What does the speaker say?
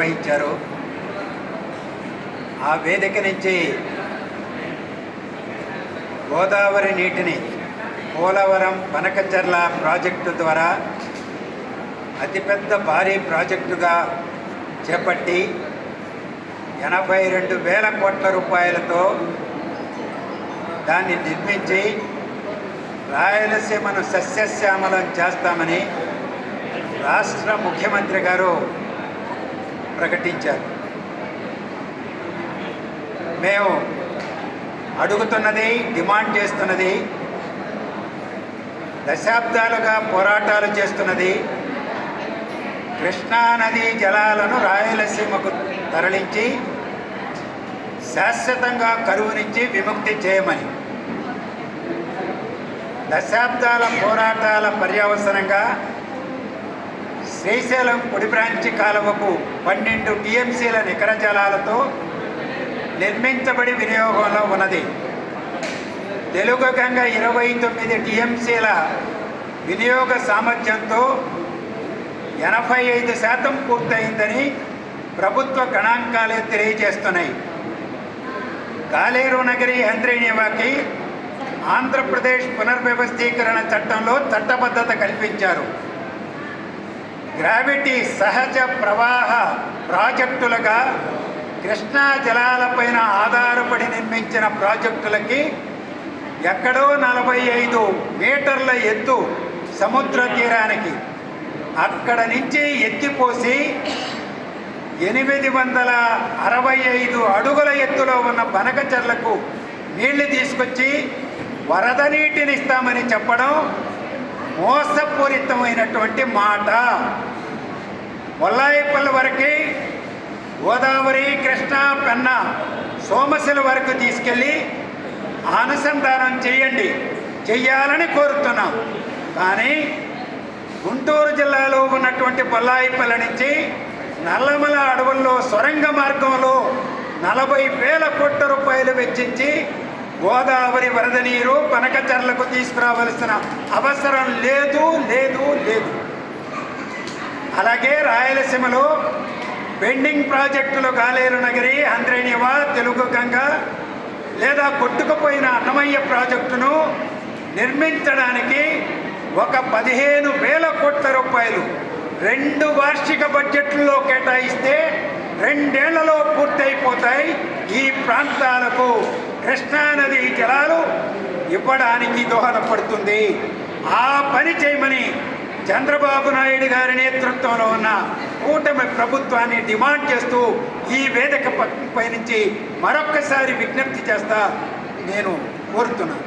నిర్వహించారు. ఆ వేదిక నుంచి గోదావరి నీటిని పోలవరం బనకచర్ల ప్రాజెక్టు ద్వారా అతిపెద్ద భారీ ప్రాజెక్టుగా చేపట్టి ఎనభై రెండు వేల కోట్ల రూపాయలతో దాన్ని నిర్మించి రాయలసీమను సస్యశ్యామలం చేస్తామని రాష్ట్ర ముఖ్యమంత్రి గారు ప్రకటించారు. మేము అడుగుతున్నది డిమాండ్ చేస్తున్నది దశాబ్దాలుగా పోరాటాలు చేస్తున్నది కృష్ణానది జలాలను రాయలసీమకు తరలించి శాశ్వతంగా కరువు నుంచి విముక్తి చేయమని. దశాబ్దాల పోరాటాల పర్యవసనంగా శ్రీశైలం కుడి బ్రాంచి కాలువకు పన్నెండు టీఎంసీల నికర జలాలతో నిర్మించబడి వినియోగంలో ఉన్నది. తెలుగు గంగ ఇరవై తొమ్మిది టీఎంసీల వినియోగ సామర్థ్యంతో ఎనభై ఐదు శాతం పూర్తయిందని ప్రభుత్వ గణాంకాలే తెలియజేస్తున్నాయి. కాలేరు నగరి హంద్రీనివాకి ఆంధ్రప్రదేశ్ పునర్వ్యవస్థీకరణ చట్టంలో చట్టబద్ధత కల్పించారు. గ్రావిటీ సహజ ప్రవాహ ప్రాజెక్టులుగా కృష్ణా జలాలపైన ఆధారపడి నిర్మించిన ప్రాజెక్టులకి ఎక్కడో నలభై ఐదు మీటర్ల ఎత్తు సముద్ర తీరానికి అక్కడ నుంచి ఎత్తిపోసి ఎనిమిది వందల అరవై ఐదు అడుగుల ఎత్తులో ఉన్న బనకచర్లకు నీళ్ళు తీసుకొచ్చి వరద నీటిని ఇస్తామని చెప్పడం మోసపూరితమైనటువంటి మాట. వల్లాయిపల్లి వరకు గోదావరి కృష్ణా పెన్న సోమశిల వరకు తీసుకెళ్ళి అనుసంధానం చేయండి. చెయ్యాలని కోరుతున్నాం. కానీ గుంటూరు జిల్లాలో ఉన్నటువంటి బొల్లాయిపల్లి నుంచి నల్లమల అడవుల్లో సొరంగ మార్గంలో నలభై వేల కోట్ల రూపాయలు వెచ్చించి గోదావరి వరద నీరు పనకచర్లకు తీసుకురావలసిన అవసరం లేదు లేదు లేదు. అలాగే రాయలసీమలో పెండింగ్ ప్రాజెక్టులు కాలేరు నగరి అంద్రేణివ తెలుగు గంగ లేదా కొట్టుకుపోయిన అన్నమయ్య ప్రాజెక్టును నిర్మించడానికి ఒక పదిహేను వేల కోట్ల రూపాయలు రెండు వార్షిక బడ్జెట్ రెండేళ్ళలో పూర్తయిపోతాయి ఈ ప్రాంతాలకు కృష్ణానది జలాలు ఇవ్వడానికి దోహదపడుతుంది. ఆ పని చేయమని చంద్రబాబు నాయుడు గారి నేతృత్వంలో ఉన్న కూటమి ప్రభుత్వాన్ని డిమాండ్ చేస్తూ ఈ వేదిక పై నుంచి మరొక్కసారి విజ్ఞప్తి చేస్తా నేను కోరుతున్నాను.